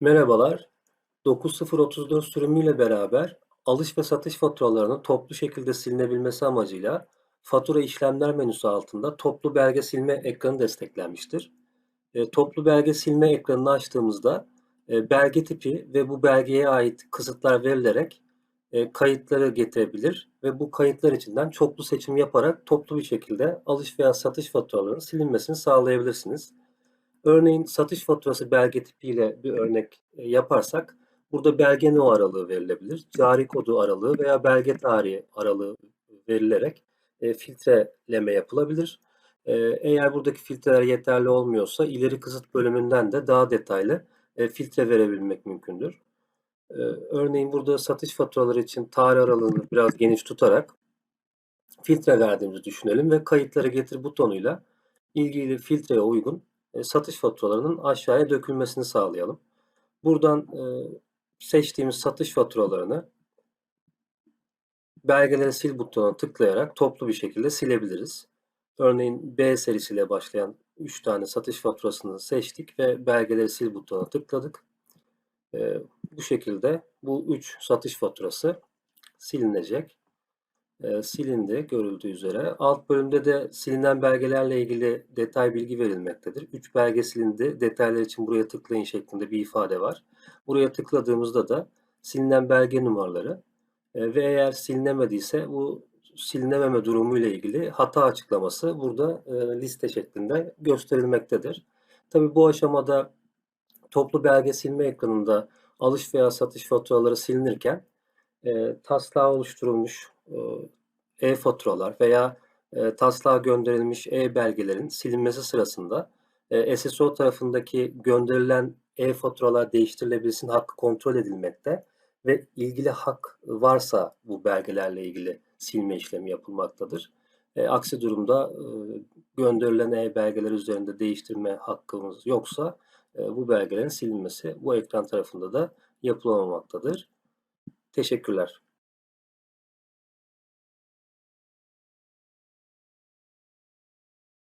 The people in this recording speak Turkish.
Merhabalar. 9034 sürümüyle beraber alış ve satış faturalarının toplu şekilde silinebilmesi amacıyla fatura işlemler menüsü altında toplu belge silme ekranı desteklenmiştir. E, toplu belge silme ekranını açtığımızda e, belge tipi ve bu belgeye ait kısıtlar verilerek e, kayıtları getirebilir ve bu kayıtlar içinden çoklu seçim yaparak toplu bir şekilde alış veya satış faturalarının silinmesini sağlayabilirsiniz. Örneğin satış faturası belge tipiyle bir örnek e, yaparsak burada belge no aralığı verilebilir, cari kodu aralığı veya belge tarihi aralığı verilerek e, filtreleme yapılabilir. E, eğer buradaki filtreler yeterli olmuyorsa ileri kısıt bölümünden de daha detaylı e, filtre verebilmek mümkündür. E, örneğin burada satış faturaları için tarih aralığını biraz geniş tutarak filtre verdiğimizi düşünelim ve kayıtları getir butonuyla ilgili filtreye uygun satış faturalarının aşağıya dökülmesini sağlayalım. Buradan e, seçtiğimiz satış faturalarını belgeleri sil butonuna tıklayarak toplu bir şekilde silebiliriz. Örneğin B serisiyle başlayan 3 tane satış faturasını seçtik ve belgeleri sil butonuna tıkladık. E, bu şekilde bu 3 satış faturası silinecek e, silindi görüldüğü üzere. Alt bölümde de silinen belgelerle ilgili detay bilgi verilmektedir. 3 belge silindi. Detaylar için buraya tıklayın şeklinde bir ifade var. Buraya tıkladığımızda da silinen belge numaraları e, ve eğer silinemediyse bu silinememe durumu ile ilgili hata açıklaması burada e, liste şeklinde gösterilmektedir. Tabi bu aşamada toplu belge silme ekranında alış veya satış faturaları silinirken e, taslağı oluşturulmuş e-faturalar veya e, taslağa gönderilmiş e-belgelerin silinmesi sırasında e, SSO tarafındaki gönderilen e-faturalar değiştirilebilsin hakkı kontrol edilmekte ve ilgili hak varsa bu belgelerle ilgili silme işlemi yapılmaktadır. E, aksi durumda e, gönderilen e-belgeler üzerinde değiştirme hakkımız yoksa e, bu belgelerin silinmesi bu ekran tarafında da yapılamamaktadır. Teşekkürler.